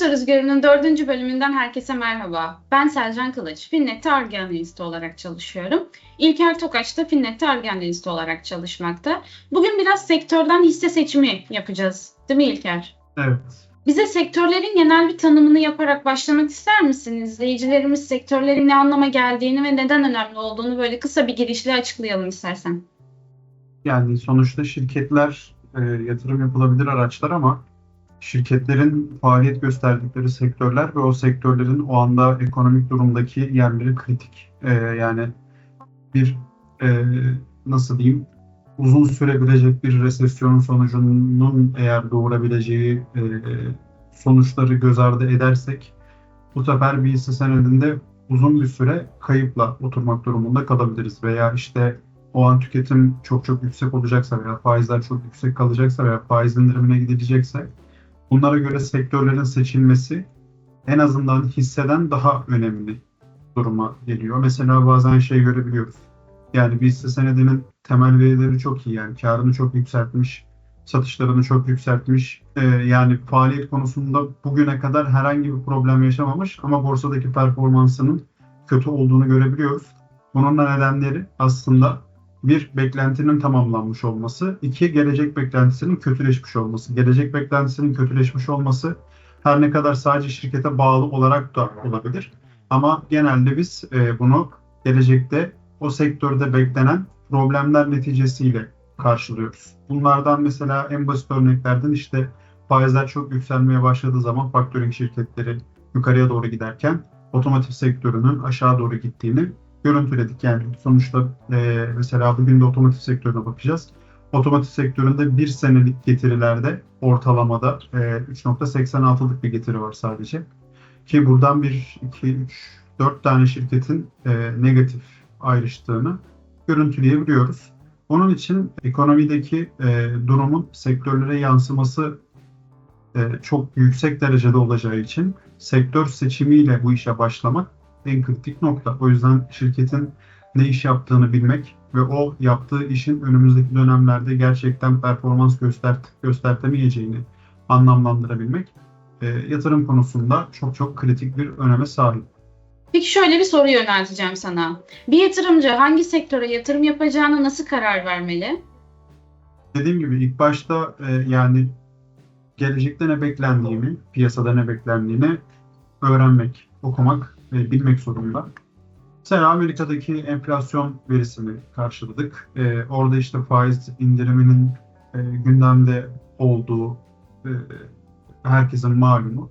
Borsa Rüzgarı'nın dördüncü bölümünden herkese merhaba. Ben Selcan Kılıç, Finnet'te Arge Analisti olarak çalışıyorum. İlker Tokaç da Finnet'te Arge Analisti olarak çalışmakta. Bugün biraz sektörden hisse seçimi yapacağız. Değil mi İlker? Evet. Bize sektörlerin genel bir tanımını yaparak başlamak ister misiniz? İzleyicilerimiz sektörlerin ne anlama geldiğini ve neden önemli olduğunu böyle kısa bir girişle açıklayalım istersen. Yani sonuçta şirketler e, yatırım yapılabilir araçlar ama şirketlerin faaliyet gösterdikleri sektörler ve o sektörlerin o anda ekonomik durumdaki yerleri kritik. E, yani bir e, nasıl diyeyim uzun sürebilecek bir resesyonun sonucunun eğer doğurabileceği e, sonuçları göz ardı edersek bu sefer bir hisse senedinde uzun bir süre kayıpla oturmak durumunda kalabiliriz veya işte o an tüketim çok çok yüksek olacaksa veya faizler çok yüksek kalacaksa veya faiz indirimine gidilecekse bunlara göre sektörlerin seçilmesi en azından hisseden daha önemli duruma geliyor. Mesela bazen şey görebiliyoruz. Yani bir hisse senedinin temel verileri çok iyi yani karını çok yükseltmiş, satışlarını çok yükseltmiş. Ee, yani faaliyet konusunda bugüne kadar herhangi bir problem yaşamamış ama borsadaki performansının kötü olduğunu görebiliyoruz. Bunun da nedenleri aslında bir beklentinin tamamlanmış olması, iki gelecek beklentisinin kötüleşmiş olması. Gelecek beklentisinin kötüleşmiş olması her ne kadar sadece şirkete bağlı olarak da olabilir. Ama genelde biz e, bunu gelecekte o sektörde beklenen problemler neticesiyle karşılıyoruz. Bunlardan mesela en basit örneklerden işte faizler çok yükselmeye başladığı zaman faktörink şirketleri yukarıya doğru giderken otomotiv sektörünün aşağı doğru gittiğini görüntüledik. Yani sonuçta e, mesela bugün de otomotiv sektörüne bakacağız. Otomotiv sektöründe bir senelik getirilerde ortalamada e, 3.86'lık bir getiri var sadece. Ki buradan bir, iki, üç, dört tane şirketin e, negatif ayrıştığını görüntüleyebiliyoruz. Onun için ekonomideki e, durumun sektörlere yansıması e, çok yüksek derecede olacağı için sektör seçimiyle bu işe başlamak en kritik nokta. O yüzden şirketin ne iş yaptığını bilmek ve o yaptığı işin önümüzdeki dönemlerde gerçekten performans göstert göstertemeyeceğini anlamlandırabilmek e, yatırım konusunda çok çok kritik bir öneme sahip. Peki şöyle bir soru yönelteceğim sana. Bir yatırımcı hangi sektöre yatırım yapacağına nasıl karar vermeli? Dediğim gibi ilk başta e, yani gelecekte ne beklendiğini, piyasada ne beklendiğini öğrenmek, okumak ve bilmek zorunda. Mesela Amerika'daki enflasyon verisini karşıladık. E, orada işte faiz indiriminin e, gündemde olduğu e, herkesin malumu.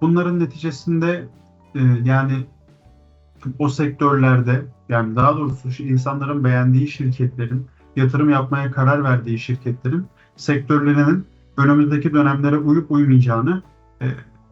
Bunların neticesinde e, yani o sektörlerde yani daha doğrusu insanların beğendiği şirketlerin yatırım yapmaya karar verdiği şirketlerin sektörlerinin önümüzdeki dönemlere uyup uymayacağını e,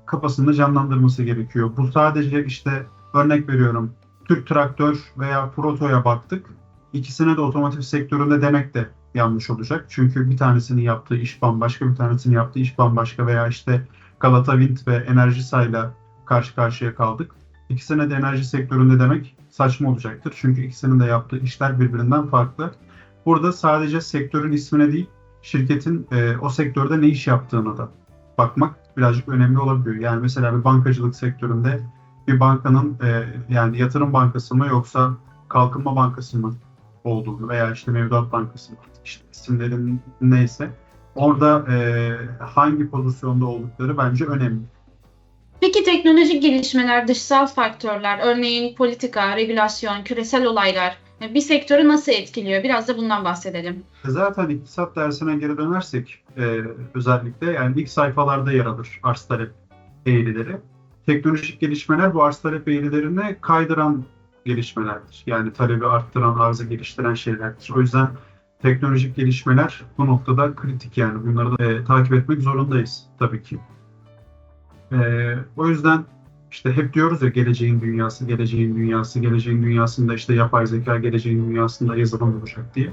kafasında canlandırması gerekiyor. Bu sadece işte örnek veriyorum Türk Traktör veya Proto'ya baktık. İkisine de otomotiv sektöründe demek de yanlış olacak. Çünkü bir tanesinin yaptığı iş bambaşka, bir tanesinin yaptığı iş bambaşka veya işte Galata Wind ve Enerjisa'yla karşı karşıya kaldık. İkisine de enerji sektöründe demek saçma olacaktır. Çünkü ikisinin de yaptığı işler birbirinden farklı. Burada sadece sektörün ismine değil, şirketin e, o sektörde ne iş yaptığına da bakmak birazcık önemli olabiliyor. Yani mesela bir bankacılık sektöründe bir bankanın e, yani yatırım bankası mı yoksa kalkınma bankası mı olduğunu veya işte mevduat bankası mı işte isimlerin neyse orada e, hangi pozisyonda oldukları bence önemli. Peki teknolojik gelişmeler, dışsal faktörler, örneğin politika, regülasyon, küresel olaylar bir sektörü nasıl etkiliyor? Biraz da bundan bahsedelim. Zaten iktisat dersine geri dönersek e, özellikle yani ilk sayfalarda yer alır arz talep eğrileri. Teknolojik gelişmeler bu arz talep eğrilerini kaydıran gelişmelerdir. Yani talebi arttıran, arzı geliştiren şeylerdir. O yüzden teknolojik gelişmeler bu noktada kritik yani. Bunları da e, takip etmek zorundayız tabii ki. E, o yüzden işte hep diyoruz ya geleceğin dünyası, geleceğin dünyası, geleceğin dünyasında işte yapay zeka, geleceğin dünyasında yazılım olacak diye.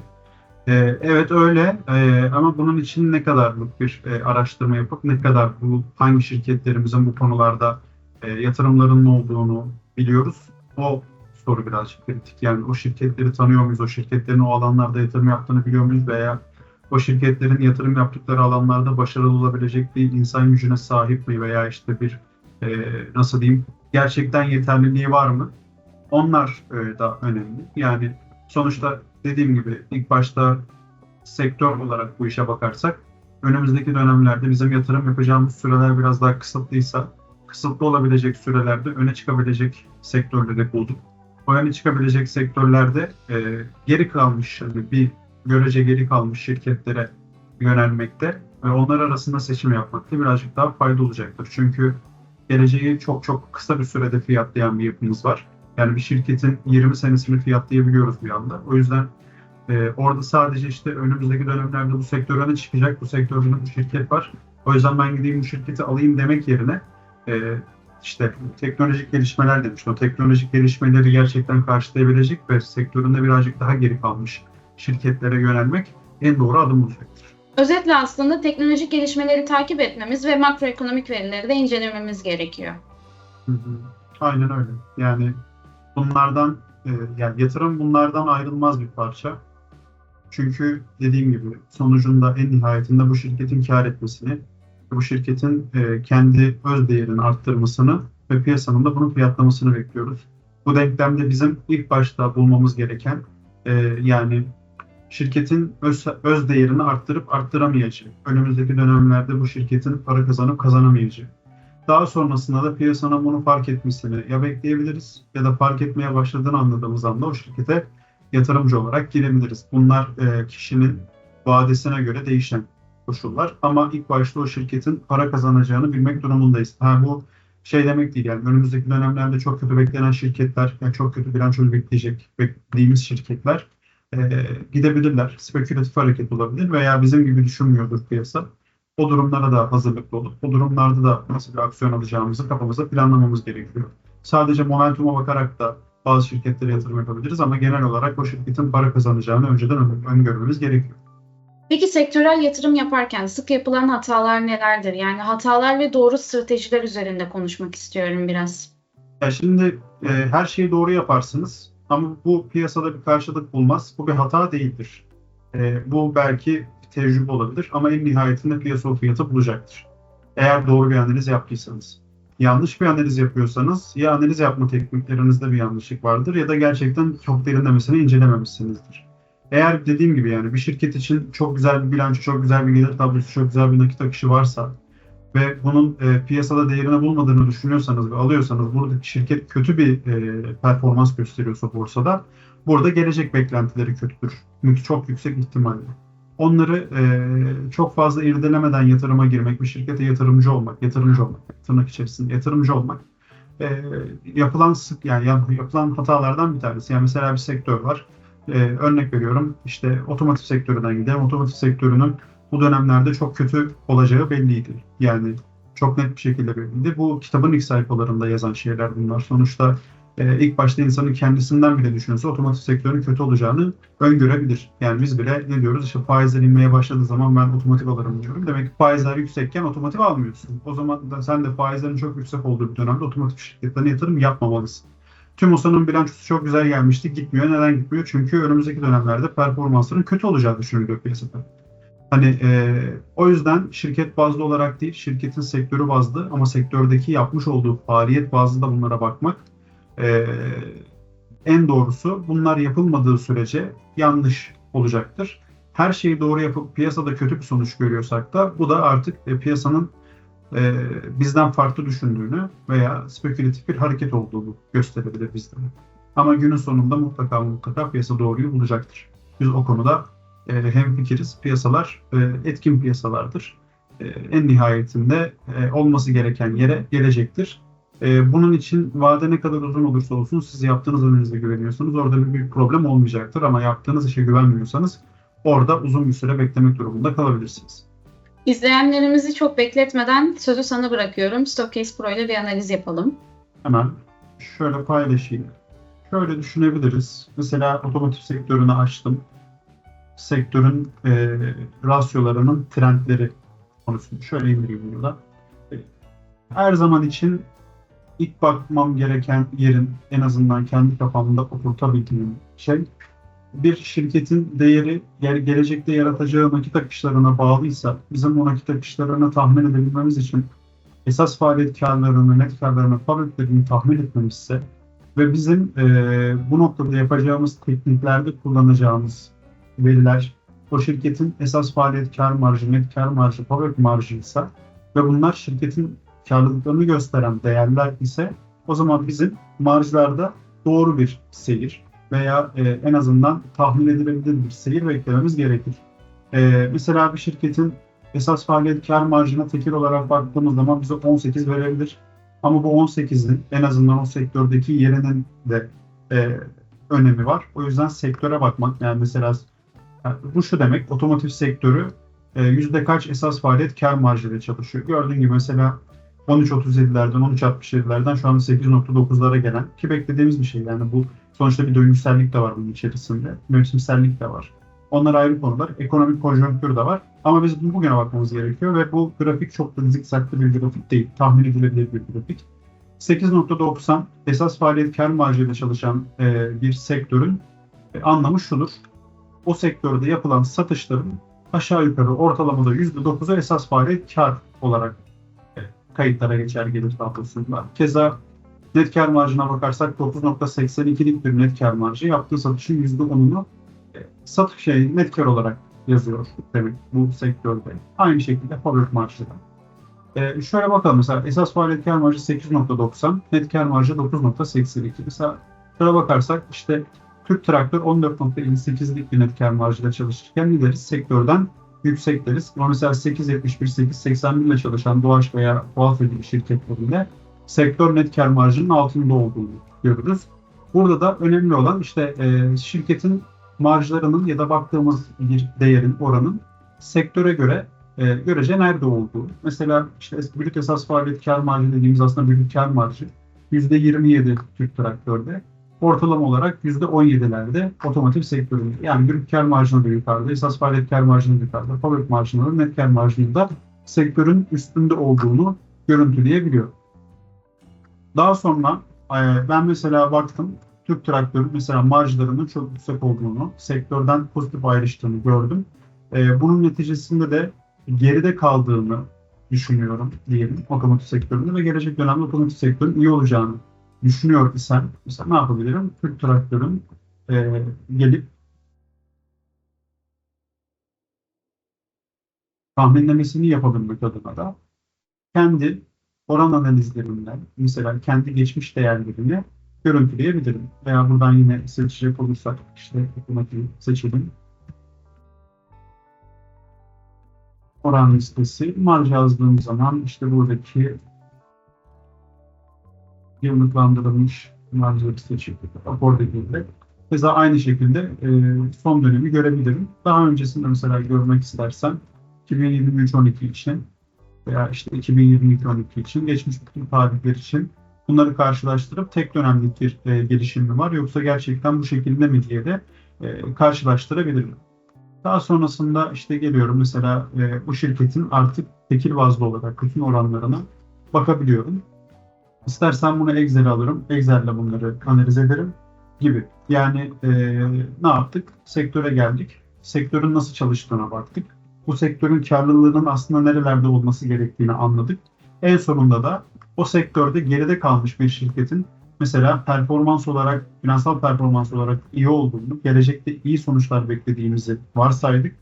Ee, evet öyle ee, ama bunun için ne kadarlık bir e, araştırma yapıp ne kadar bu hangi şirketlerimizin bu konularda e, yatırımlarının olduğunu biliyoruz. O soru birazcık kritik. Yani o şirketleri tanıyor muyuz? O şirketlerin o alanlarda yatırım yaptığını biliyor muyuz? Veya o şirketlerin yatırım yaptıkları alanlarda başarılı olabilecek bir insan gücüne sahip mi veya işte bir e, nasıl diyeyim gerçekten yeterliliği var mı? Onlar e, da önemli. Yani sonuçta dediğim gibi ilk başta sektör olarak bu işe bakarsak önümüzdeki dönemlerde bizim yatırım yapacağımız süreler biraz daha kısıtlıysa kısıtlı olabilecek sürelerde öne çıkabilecek sektörleri bulduk. O öne çıkabilecek sektörlerde e, geri kalmış yani bir görece geri kalmış şirketlere yönelmekte ve onlar arasında seçim yapmakta birazcık daha fayda olacaktır. Çünkü geleceği çok çok kısa bir sürede fiyatlayan bir yapımız var. Yani bir şirketin 20 senesini fiyatlayabiliyoruz bir anda. O yüzden e, orada sadece işte önümüzdeki dönemlerde bu sektör öne çıkacak, bu sektörde bu şirket var. O yüzden ben gideyim bu şirketi alayım demek yerine e, işte teknolojik gelişmeler demiştim. O teknolojik gelişmeleri gerçekten karşılayabilecek ve sektöründe birazcık daha geri kalmış şirketlere yönelmek en doğru adım olacaktır. Özetle aslında teknolojik gelişmeleri takip etmemiz ve makroekonomik verileri de incelememiz gerekiyor. Hı hı. Aynen öyle. Yani bunlardan e, yani yatırım bunlardan ayrılmaz bir parça. Çünkü dediğim gibi sonucunda en nihayetinde bu şirketin kar etmesini, bu şirketin e, kendi öz değerini arttırmasını ve piyasanın da bunu fiyatlamasını bekliyoruz. Bu denklemde bizim ilk başta bulmamız gereken e, yani şirketin öz, öz değerini arttırıp arttıramayacağı, önümüzdeki dönemlerde bu şirketin para kazanıp kazanamayacağı. Daha sonrasında da piyasanın bunu fark etmesini ya bekleyebiliriz ya da fark etmeye başladığını anladığımız anda o şirkete yatırımcı olarak girebiliriz. Bunlar e, kişinin vadesine göre değişen koşullar ama ilk başta o şirketin para kazanacağını bilmek durumundayız. Ha, bu şey demek değil yani önümüzdeki dönemlerde çok kötü beklenen şirketler, yani çok kötü bilançolu bekleyecek beklediğimiz şirketler e, gidebilirler. Spekülatif hareket olabilir veya bizim gibi düşünmüyordur piyasa. O durumlara da hazırlıklı olup o durumlarda da nasıl bir aksiyon alacağımızı kafamızda planlamamız gerekiyor. Sadece momentuma bakarak da bazı şirketlere yatırım yapabiliriz ama genel olarak o şirketin para kazanacağını önceden öngörmemiz gerekiyor. Peki sektörel yatırım yaparken sık yapılan hatalar nelerdir? Yani hatalar ve doğru stratejiler üzerinde konuşmak istiyorum biraz. Ya şimdi e, her şeyi doğru yaparsınız ama bu piyasada bir karşılık bulmaz. Bu bir hata değildir. E, bu belki tecrübe olabilir ama en nihayetinde piyasa fiyatı bulacaktır. Eğer doğru bir analiz yaptıysanız. Yanlış bir analiz yapıyorsanız ya analiz yapma tekniklerinizde bir yanlışlık vardır ya da gerçekten çok derinlemesine incelememişsinizdir. Eğer dediğim gibi yani bir şirket için çok güzel bir bilanço, çok güzel bir gelir tablosu, çok güzel bir nakit akışı varsa ve bunun e, piyasada değerini bulmadığını düşünüyorsanız ve alıyorsanız buradaki şirket kötü bir e, performans gösteriyorsa borsada burada gelecek beklentileri kötüdür. Çok yüksek ihtimalle. Onları e, çok fazla irdelemeden yatırıma girmek, bir şirkete yatırımcı olmak, yatırımcı olmak, tırnak içerisinde yatırımcı olmak e, yapılan sık yani yapılan hatalardan bir tanesi. Yani mesela bir sektör var. E, örnek veriyorum işte otomotiv sektöründen gidelim. Otomotiv sektörünün bu dönemlerde çok kötü olacağı belliydi. Yani çok net bir şekilde belliydi. Bu kitabın ilk sayfalarında yazan şeyler bunlar. Sonuçta e, ilk başta insanın kendisinden bile düşünürse otomotiv sektörünün kötü olacağını öngörebilir. Yani biz bile ne diyoruz işte faizler inmeye başladığı zaman ben otomotiv alırım diyorum. Demek ki faizler yüksekken otomotiv almıyorsun. O zaman da sen de faizlerin çok yüksek olduğu bir dönemde otomotiv şirketlerine yatırım yapmamalısın. Tüm TÜMOSA'nın bilançosu çok güzel gelmişti. Gitmiyor. Neden gitmiyor? Çünkü önümüzdeki dönemlerde performansların kötü olacağı düşünülüyor piyasada. Hani e, o yüzden şirket bazlı olarak değil, şirketin sektörü bazlı ama sektördeki yapmış olduğu faaliyet bazlı da bunlara bakmak e, en doğrusu bunlar yapılmadığı sürece yanlış olacaktır. Her şeyi doğru yapıp piyasada kötü bir sonuç görüyorsak da bu da artık e, piyasanın e, bizden farklı düşündüğünü veya spekülatif bir hareket olduğunu gösterebilir bizden. Ama günün sonunda mutlaka mutlaka piyasa doğruyu bulacaktır. Biz o konuda e, hem fikiriz. Piyasalar e, etkin piyasalardır. E, en nihayetinde e, olması gereken yere gelecektir. E, bunun için vade ne kadar uzun olursa olsun siz yaptığınız analize güveniyorsunuz. Orada bir, bir problem olmayacaktır ama yaptığınız işe güvenmiyorsanız orada uzun bir süre beklemek durumunda kalabilirsiniz. İzleyenlerimizi çok bekletmeden sözü sana bırakıyorum. Stockcase Pro ile bir analiz yapalım. Hemen şöyle paylaşayım. Şöyle düşünebiliriz. Mesela otomotiv sektörünü açtım. Sektörün e, rasyolarının trendleri konusunu şöyle indireyim burada. Her zaman için ilk bakmam gereken yerin en azından kendi kafamda oturtabildiğim şey bir şirketin değeri gel- gelecekte yaratacağı nakit akışlarına bağlıysa bizim o nakit akışlarını tahmin edebilmemiz için esas faaliyet karlarını, net karlarını, fabriklerini tahmin etmemizse ve bizim eee, bu noktada yapacağımız tekniklerde kullanacağımız veriler o şirketin esas faaliyet kar marjı, net kar marjı, fabrik marjıysa ve bunlar şirketin karlılıklarını gösteren değerler ise o zaman bizim marjlarda doğru bir seyir veya e, en azından tahmin edilebilir bir seyir beklememiz gerekir. E, mesela bir şirketin esas faaliyet kar marjına tekil olarak baktığımız zaman bize 18 verebilir. Ama bu 18'in en azından o sektördeki yerinin de e, önemi var. O yüzden sektöre bakmak yani mesela bu şu demek otomotiv sektörü e, yüzde kaç esas faaliyet kar marjıyla çalışıyor. Gördüğün gibi mesela 13.37'lerden 13.67'lerden şu an 8.9'lara gelen ki beklediğimiz bir şey yani bu sonuçta bir döngüsellik de var bunun içerisinde. Mevsimsellik de var. Onlar ayrı konular. Ekonomik konjonktür de var. Ama biz bugüne bakmamız gerekiyor ve bu grafik çok da zikzaklı bir grafik değil. Tahmin edilebilir bir grafik. 8.90 esas faaliyet kar marjıyla çalışan e, bir sektörün e, anlamı şudur. O sektörde yapılan satışların aşağı yukarı ortalamada %9'u esas faaliyet kar olarak e, kayıtlara geçer gelir tablosunda. Keza net kar marjına bakarsak 9.82'lik bir net kar marjı yaptığı satışın %10'unu e, satış şey net kar olarak yazıyor demek bu sektörde. Aynı şekilde fabrik marjı da. E, şöyle bakalım mesela esas faaliyet kar marjı 8.90, net kar marjı 9.82. Mesela şöyle bakarsak işte Türk Traktör 14.58'lik bir kar marjıyla çalışırken ne deriz? Sektörden yüksek deriz. Ama mesela 8.71, 8.81 ile çalışan Doğaç veya Tuhaf gibi şirketlerinde sektör net kar marjının altında olduğunu görürüz. Burada da önemli olan işte e, şirketin marjlarının ya da baktığımız bir değerin, oranın sektöre göre e, görece nerede olduğu. Mesela işte brüt esas faaliyet kar marjı dediğimiz aslında brüt kar marjı %27 Türk Traktör'de. Ortalama olarak %17'lerde otomotiv sektöründe. Yani brüt kar marjını da yukarıda, esas faaliyet kar marjını da yukarıda, fabrik marjını da net kar marjını da sektörün üstünde olduğunu görüntüleyebiliyor. Daha sonra e, ben mesela baktım Türk Traktör'ün mesela marjlarının çok yüksek olduğunu, sektörden pozitif ayrıştığını gördüm. E, bunun neticesinde de geride kaldığını düşünüyorum diyelim otomotiv sektöründe ve gelecek dönemde otomotiv sektörün iyi olacağını düşünüyor isem mesela ne yapabilirim? Türk Traktör'ün e, gelip tahminlemesini yapabilmek adına da kendi oran analizlerinden mesela kendi geçmiş değerlerini görüntüleyebilirim. Veya buradan yine seçecek olursak işte otomotiv seçelim. Oran listesi. Marj yazdığım zaman işte buradaki yıllıklandırılmış marjları seçip rapor dediğimde keza aynı şekilde e, son dönemi görebilirim. Daha öncesinde mesela görmek istersen 2023-12 için veya işte 2022-12 için geçmiş bütün tarihler için bunları karşılaştırıp tek dönemlik bir e, gelişim mi var yoksa gerçekten bu şekilde mi diye de e, karşılaştırabilirim. Daha sonrasında işte geliyorum mesela e, bu şirketin artık tekil bazlı olarak bütün oranlarına bakabiliyorum. İstersen bunu Excel'e alırım. Excel'le bunları analiz ederim gibi. Yani e, ne yaptık? Sektöre geldik. Sektörün nasıl çalıştığına baktık. Bu sektörün karlılığının aslında nerelerde olması gerektiğini anladık. En sonunda da o sektörde geride kalmış bir şirketin mesela performans olarak, finansal performans olarak iyi olduğunu, gelecekte iyi sonuçlar beklediğimizi varsaydık.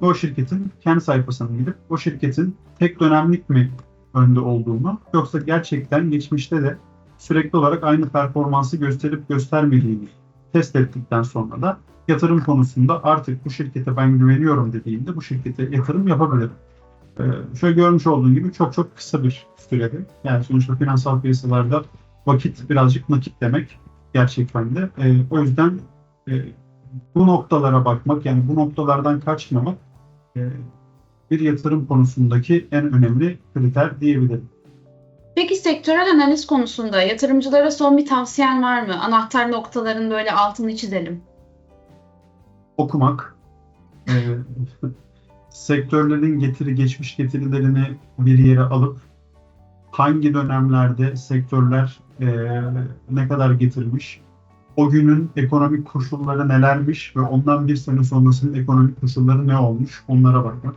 O şirketin kendi sayfasına gidip o şirketin tek dönemlik mi önde olduğunu yoksa gerçekten geçmişte de sürekli olarak aynı performansı gösterip göstermediğini test ettikten sonra da yatırım konusunda artık bu şirkete ben güveniyorum dediğimde bu şirkete yatırım yapabilirim. Ee, şöyle görmüş olduğun gibi çok çok kısa bir sürede. Yani sonuçta finansal piyasalarda vakit birazcık nakit demek gerçekten de. Ee, o yüzden e, bu noktalara bakmak yani bu noktalardan kaçmamak e, bir yatırım konusundaki en önemli kriter diyebilirim. Peki sektörel analiz konusunda yatırımcılara son bir tavsiyen var mı? Anahtar noktaların böyle altını çizelim. Okumak, e, sektörlerin getiri geçmiş getirilerini bir yere alıp hangi dönemlerde sektörler e, ne kadar getirmiş o günün ekonomik koşulları nelermiş ve ondan bir sene sonrasının ekonomik koşulları ne olmuş onlara bakmak.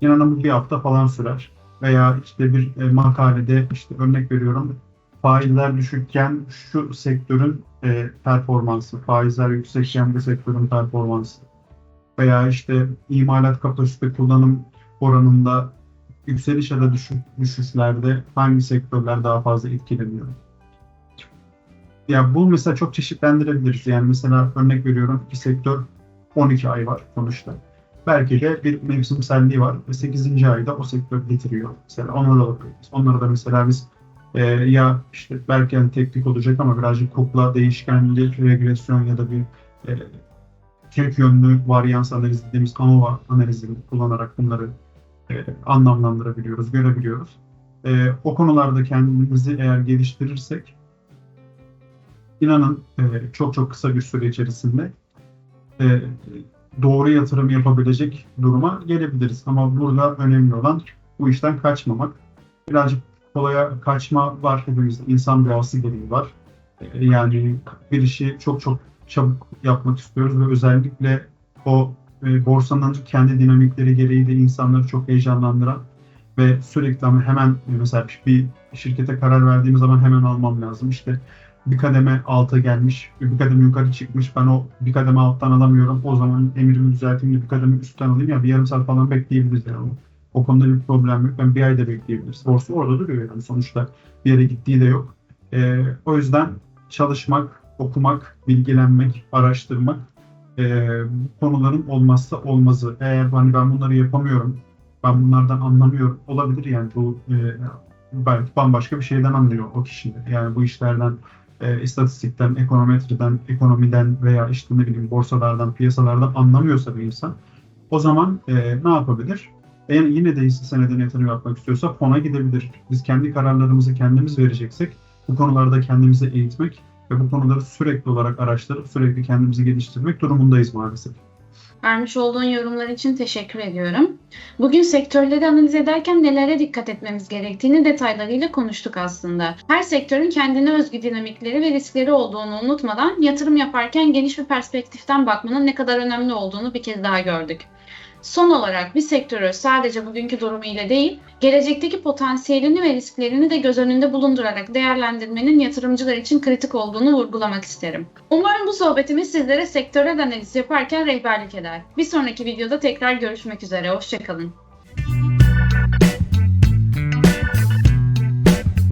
İnanın bir hafta falan sürer. Veya işte bir e, makalede işte örnek veriyorum faizler düşükken şu sektörün e, performansı, faizler yüksekken bu sektörün performansı veya işte imalat kapasite kullanım oranında yükseliş ya da düşüş, düşüşlerde hangi sektörler daha fazla etkileniyor? Ya bu mesela çok çeşitlendirebiliriz. Yani mesela örnek veriyorum bir sektör 12 ay var sonuçta. Belki de bir mevsimselliği var ve 8. ayda o sektör getiriyor. Mesela onlara da bakıyoruz. Onlara da mesela biz e, ya işte belki yani teknik olacak ama birazcık kukla değişkenli regresyon ya da bir e, tek yönlü varyans analizi dediğimiz ANOVA analizini kullanarak bunları e, anlamlandırabiliyoruz, görebiliyoruz. E, o konularda kendimizi eğer geliştirirsek inanın e, çok çok kısa bir süre içerisinde e, doğru yatırım yapabilecek duruma gelebiliriz. Ama burada önemli olan bu işten kaçmamak. Birazcık kolaya kaçma var hepimizde. İnsan doğası gereği var. Yani bir işi çok çok çabuk yapmak istiyoruz ve özellikle o e, borsanın kendi dinamikleri gereği de insanları çok heyecanlandıran ve sürekli ama hemen e, mesela bir şirkete karar verdiğim zaman hemen almam lazım. İşte bir kademe alta gelmiş, bir kademe yukarı çıkmış. Ben o bir kademe alttan alamıyorum. O zaman emirimi düzelteyim de bir kademe üstten alayım ya bir yarım saat falan bekleyebiliriz yani. O konuda bir problem yok. Ben bir ayda bekleyebiliriz. Borsa orada duruyor yani sonuçta bir yere gittiği de yok. Ee, o yüzden çalışmak, okumak, bilgilenmek, araştırmak e, bu konuların olmazsa olmazı. Eğer hani ben bunları yapamıyorum, ben bunlardan anlamıyorum olabilir yani bu e, belki bambaşka bir şeyden anlıyor o kişi. Yani bu işlerden e, istatistikten, ekonometriden, ekonomiden veya işte ne bileyim borsalardan, piyasalardan anlamıyorsa bir insan o zaman e, ne yapabilir? Eğer yine de hisse senedine yatırım yapmak istiyorsa fona gidebilir. Biz kendi kararlarımızı kendimiz vereceksek bu konularda kendimizi eğitmek ve bu konuları sürekli olarak araştırıp sürekli kendimizi geliştirmek durumundayız maalesef. Vermiş olduğun yorumlar için teşekkür ediyorum. Bugün sektörleri analiz ederken nelere dikkat etmemiz gerektiğini detaylarıyla konuştuk aslında. Her sektörün kendine özgü dinamikleri ve riskleri olduğunu unutmadan yatırım yaparken geniş bir perspektiften bakmanın ne kadar önemli olduğunu bir kez daha gördük. Son olarak bir sektörü sadece bugünkü durumu ile değil, gelecekteki potansiyelini ve risklerini de göz önünde bulundurarak değerlendirmenin yatırımcılar için kritik olduğunu vurgulamak isterim. Umarım bu sohbetimiz sizlere sektörel analiz yaparken rehberlik eder. Bir sonraki videoda tekrar görüşmek üzere, hoşçakalın.